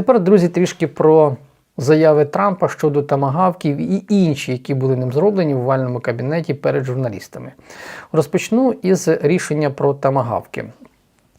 тепер, друзі, трішки про заяви Трампа щодо тамагавків і інші, які були ним зроблені в овальному кабінеті перед журналістами. Розпочну із рішення про тамагавки.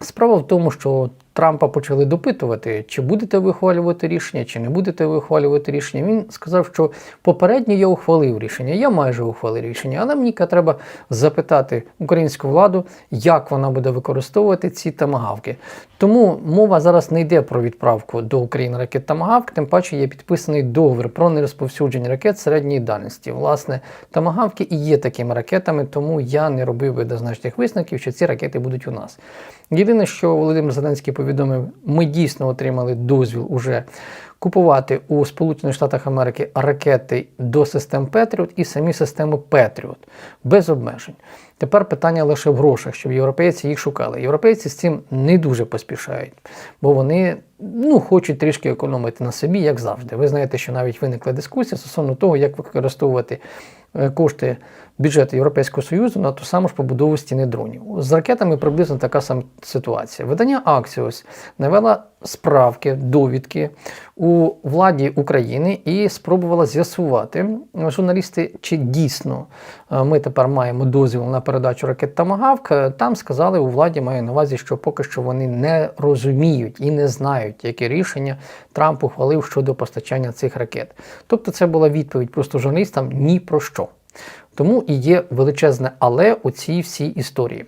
Справа в тому, що Трампа почали допитувати, чи будете ви ухвалювати рішення, чи не будете ви ухвалювати рішення. Він сказав, що попередньо я ухвалив рішення, я майже ухвалив рішення, але мені треба запитати українську владу, як вона буде використовувати ці тамагавки. Тому мова зараз не йде про відправку до України ракет тамагавк, тим паче є підписаний договір про нерозповсюдження ракет середньої дальності. Власне, тамагавки і є такими ракетами, тому я не робив видозначних висновків, що ці ракети будуть у нас. Єдине, що Володимир Зеленський повідомив, ми дійсно отримали дозвіл уже купувати у Сполучених Штатах Америки ракети до систем Петріот і самі системи Петріот без обмежень. Тепер питання лише в грошах, щоб європейці їх шукали. Європейці з цим не дуже поспішають, бо вони ну, хочуть трішки економити на собі, як завжди. Ви знаєте, що навіть виникла дискусія стосовно того, як використовувати е, кошти бюджету Європейського Союзу на ту саму ж побудову стіни дронів. З ракетами приблизно така сама ситуація. Видання Axios навела справки, довідки у владі України і спробувала з'ясувати журналісти, чи дійсно е, ми тепер маємо дозвіл на передачу ракет Тамагавк. Там сказали у владі, маю на увазі, що поки що вони не розуміють і не знають, яке рішення Трамп ухвалив щодо постачання цих ракет. Тобто, це була відповідь просто журналістам ні про що. Тому і є величезне але у цій всій історії.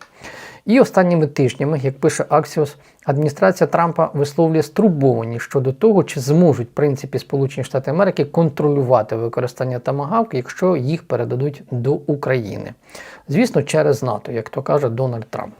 І останніми тижнями, як пише Аксіос, адміністрація Трампа висловлює стурбованість щодо того, чи зможуть в принципі Сполучені Штати Америки контролювати використання тамагавки, якщо їх передадуть до України. Звісно, через НАТО, як то каже Дональд Трамп.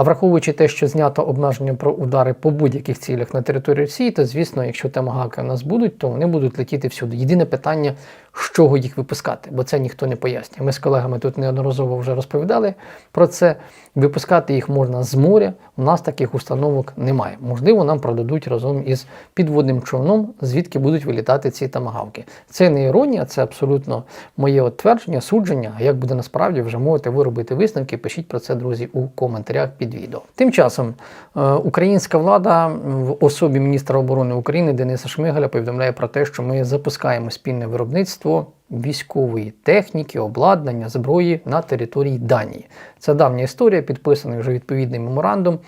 А враховуючи те, що знято обмеження про удари по будь-яких цілях на території Росії, то звісно, якщо тамагавки у нас будуть, то вони будуть летіти всюди. Єдине питання, з чого їх випускати, бо це ніхто не пояснює. Ми з колегами тут неодноразово вже розповідали про це. Випускати їх можна з моря. У нас таких установок немає. Можливо, нам продадуть разом із підводним човном, звідки будуть вилітати ці тамагавки. Це не іронія, це абсолютно моє твердження, судження. А як буде насправді, вже можете виробити висновки. Пишіть про це, друзі, у коментарях під відео. Тим часом е, українська влада в особі міністра оборони України Дениса Шмигаля повідомляє про те, що ми запускаємо спільне виробництво військової техніки, обладнання, зброї на території Данії. Це давня історія, підписаний вже відповідний меморандум.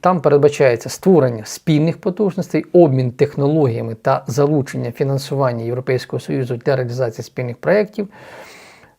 Там передбачається створення спільних потужностей, обмін технологіями та залучення фінансування Європейського Союзу для реалізації спільних проєктів.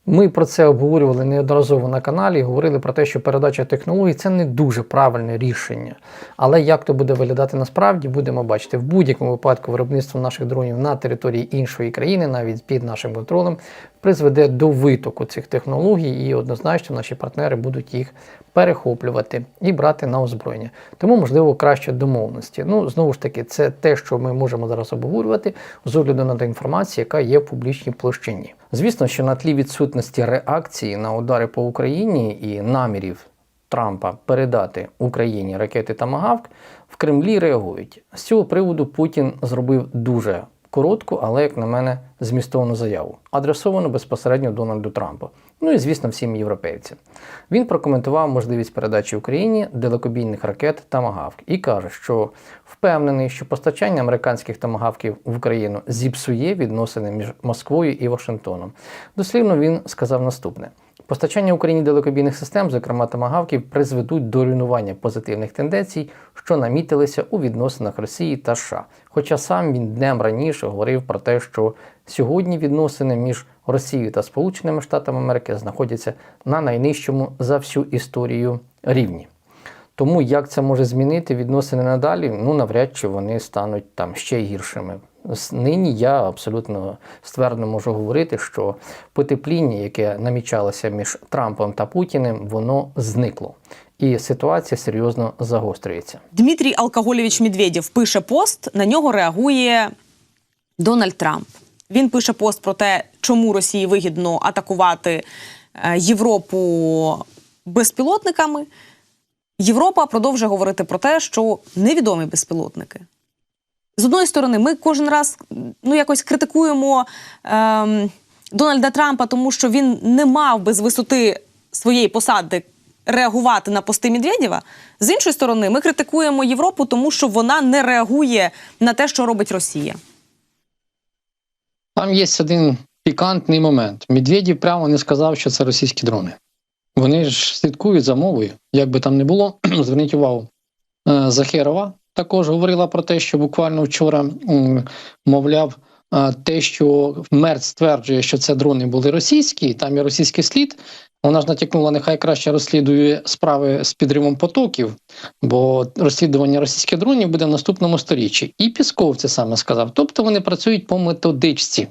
Ми про це обговорювали неодноразово на каналі, говорили про те, що передача технологій це не дуже правильне рішення. Але як то буде виглядати насправді, будемо бачити. В будь-якому випадку виробництво наших дронів на території іншої країни, навіть під нашим контролем, призведе до витоку цих технологій, і однозначно наші партнери будуть їх перехоплювати і брати на озброєння. Тому, можливо, краще домовленості. Ну, знову ж таки, це те, що ми можемо зараз обговорювати з огляду на ту інформацію, яка є в публічній площині. Звісно, що на тлі відсутності реакції на удари по Україні і намірів Трампа передати Україні ракети Тамагавк, в Кремлі реагують. З цього приводу Путін зробив дуже коротку, але, як на мене, змістовну заяву, адресовану безпосередньо Дональду Трампу. Ну і, звісно, всім європейцям. Він прокоментував можливість передачі Україні далекобійних ракет Тамагавк і каже, що впевнений, що постачання американських тамагавків в Україну зіпсує відносини між Москвою і Вашингтоном. Дослівно він сказав наступне. Постачання Україні далекобійних систем, зокрема тамагавків, призведуть до руйнування позитивних тенденцій, що намітилися у відносинах Росії та США. Хоча сам він днем раніше говорив про те, що сьогодні відносини між Росією та Сполученими Штатами Америки знаходяться на найнижчому за всю історію рівні. Тому як це може змінити відносини надалі, ну навряд чи вони стануть там ще гіршими. Нині я абсолютно ствердно можу говорити, що потепління, яке намічалося між Трампом та Путіним, воно зникло. І ситуація серйозно загострюється. Дмитрій Алкоголєвич Медведєв пише пост. На нього реагує Дональд Трамп. Він пише пост про те, чому Росії вигідно атакувати е, Європу безпілотниками. Європа продовжує говорити про те, що невідомі безпілотники. З одної сторони, ми кожен раз ну, якось критикуємо ем, Дональда Трампа, тому що він не мав би з висоти своєї посади реагувати на пости Медведєва. З іншої сторони, ми критикуємо Європу, тому що вона не реагує на те, що робить Росія. Там є один пікантний момент. Медведєв прямо не сказав, що це російські дрони. Вони ж слідкують за мовою. Як би там не було, зверніть увагу. е, Захерова також говорила про те, що буквально вчора, мовляв, е, те, що Мерц стверджує, що це дрони були російські, там є російський слід. Вона ж натякнула, нехай краще розслідує справи з підривом потоків, бо розслідування російських дронів буде в наступному сторіччі. І Пісков це саме сказав. Тобто вони працюють по методичці.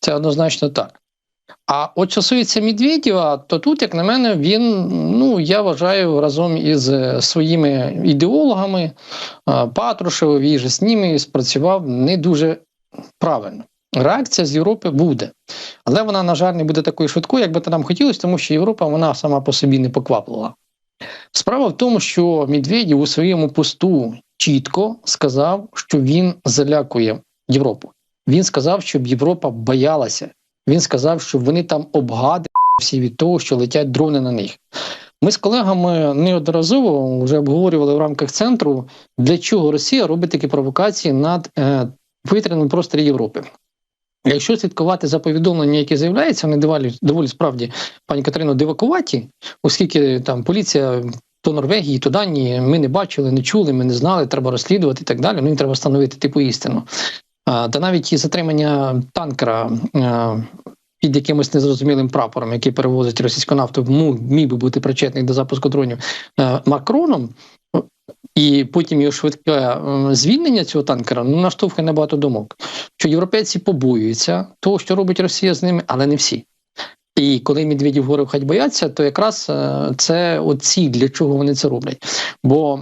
Це однозначно так. А от стосується Медведєва, то тут, як на мене, він, ну я вважаю, разом із е, своїми ідеологами е, Патрушевою і же з ними спрацював не дуже правильно. Реакція з Європи буде, але вона, на жаль, не буде такою швидкою, як би то нам хотілося, тому що Європа вона сама по собі не покваплила. Справа в тому, що Медведєв у своєму посту чітко сказав, що він залякує Європу. Він сказав, щоб Європа боялася. Він сказав, що вони там обгадують всі від того, що летять дрони на них. Ми з колегами неодноразово вже обговорювали в рамках центру, для чого Росія робить такі провокації над е, повітряним просторі Європи. Якщо слідкувати за повідомленнями, які з'являються, вони доволі, доволі справді, пані Катерино, дивакуваті, оскільки там поліція то Норвегії, то Данії ми не бачили, не чули, ми не знали, треба розслідувати і так далі. Ну, їм треба встановити типу істину. Та навіть і затримання танкера під якимось незрозумілим прапором, який перевозить російську нафту, міг би бути причетний до запуску дронів Макроном. І потім його швидке е, звільнення цього танкера ну, наштовхує на багато думок, що європейці побоюються того, що робить Росія з ними, але не всі. І коли Медведів говорив, хай бояться, то якраз е, це от ціль, для чого вони це роблять. Бо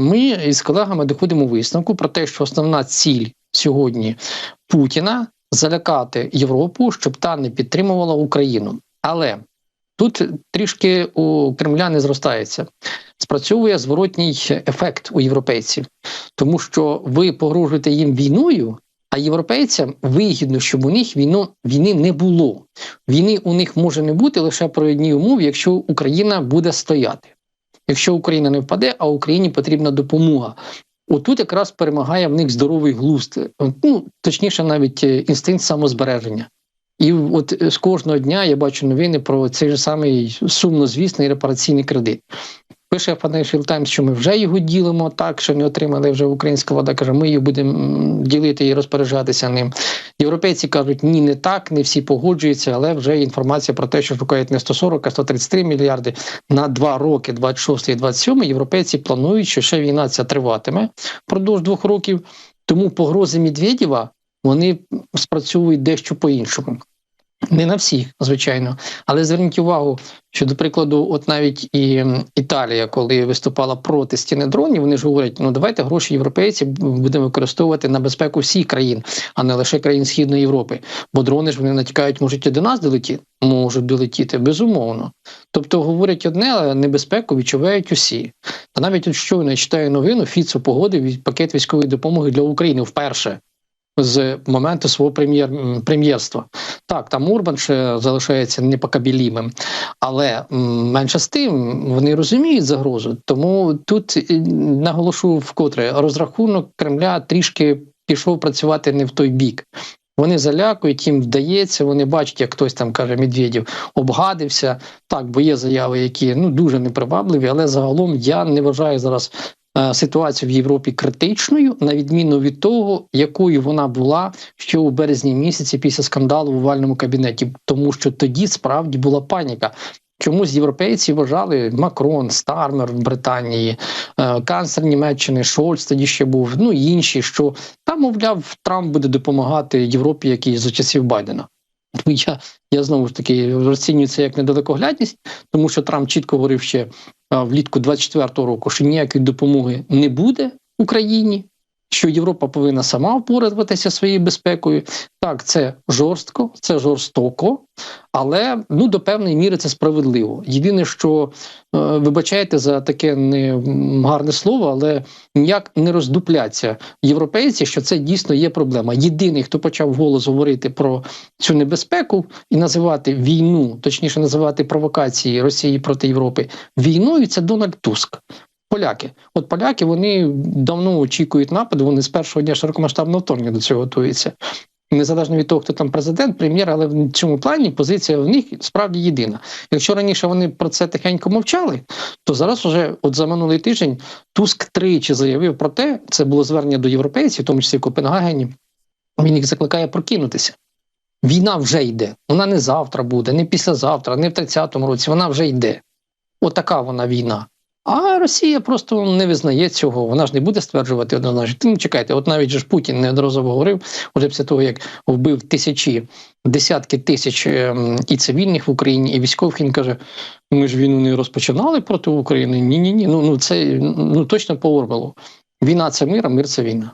ми із колегами доходимо висновку про те, що основна ціль сьогодні Путіна залякати Європу, щоб та не підтримувала Україну. Але тут трішки у Кремля не зростається. Спрацьовує зворотній ефект у європейців, тому що ви погрожуєте їм війною. А європейцям вигідно, щоб у них війну, війни не було. Війни у них може не бути лише про одній умові, якщо Україна буде стояти. Якщо Україна не впаде, а Україні потрібна допомога. Отут якраз перемагає в них здоровий глузд, ну точніше, навіть е, інстинкт самозбереження. І от е, з кожного дня я бачу новини про цей же самий сумнозвісний репараційний кредит. Пише Financial Times, що ми вже його ділимо так, що не отримали вже українська влада. Каже, ми його будемо ділити і розпоряджатися ним. Європейці кажуть, ні, не так, не всі погоджуються, але вже інформація про те, що шукають не 140, а 133 мільярди на два роки, 26 і 27, Європейці планують, що ще війна ця триватиме впродовж двох років. Тому погрози Медведєва вони спрацьовують дещо по-іншому. Не на всіх, звичайно, але зверніть увагу, що, до прикладу, от навіть і Італія, коли виступала проти стіни дронів, вони ж говорять: ну давайте гроші європейців будемо використовувати на безпеку всіх країн, а не лише країн Східної Європи. Бо дрони ж вони натякають, можуть і до нас долетіти, можуть долетіти, безумовно. Тобто говорять одне, але небезпеку відчувають усі. Та навіть от щойно я читаю новину, Фіцо погодив пакет військової допомоги для України вперше. З моменту свого прем'єр-прем'єрства. так, там Урбан ще залишається непокабілімим, але менше з тим вони розуміють загрозу. Тому тут е, наголошу вкотре розрахунок Кремля трішки пішов працювати не в той бік. Вони залякують, їм вдається, вони бачать, як хтось там каже, Медведєв обгадився. Так, бо є заяви, які ну дуже непривабливі, але загалом я не вважаю зараз ситуацію в Європі критичною, на відміну від того, якою вона була ще у березні місяці після скандалу в овальному кабінеті, тому що тоді справді була паніка. Чомусь європейці вважали Макрон, Стармер в Британії, е, канцлер Німеччини, Шольц тоді ще був, ну і інші, що там, мовляв, Трамп буде допомагати Європі, який за часів Байдена. Я, я знову ж таки розцінюю це як недалекоглядність, тому що Трамп чітко говорив ще влітку 24-го року, що ніякої допомоги не буде Україні. Що Європа повинна сама впоратися своєю безпекою. Так, це жорстко, це жорстоко, але ну до певної міри це справедливо. Єдине, що е, вибачайте за таке не гарне слово, але ніяк не роздупляться європейці, що це дійсно є проблема. Єдиний, хто почав голос говорити про цю небезпеку і називати війну, точніше називати провокації Росії проти Європи війною, це Дональд Туск. Поляки, от поляки вони давно очікують нападу. Вони з першого дня широкомасштабного вторгнення до цього готуються. Незалежно від того, хто там президент, прем'єр, але в цьому плані позиція в них справді єдина. Якщо раніше вони про це тихенько мовчали, то зараз вже, от за минулий тиждень, Туск тричі заявив про те, це було звернення до європейців, в тому числі в Копенгагені. Він їх закликає прокинутися. Війна вже йде. Вона не завтра буде, не післязавтра, не в 30-му році. Вона вже йде. Отака вона війна. А Росія просто не визнає цього. Вона ж не буде стверджувати однозначно. Ну, чекайте, от навіть ж Путін неодноразово говорив, уже після того, як вбив тисячі, десятки тисяч ем, і цивільних в Україні, і військових. Він каже: ми ж війну не розпочинали проти України. Ні, ні, ні. Ну, ну це ну точно по Орбелу. Війна це мир, а мир це війна.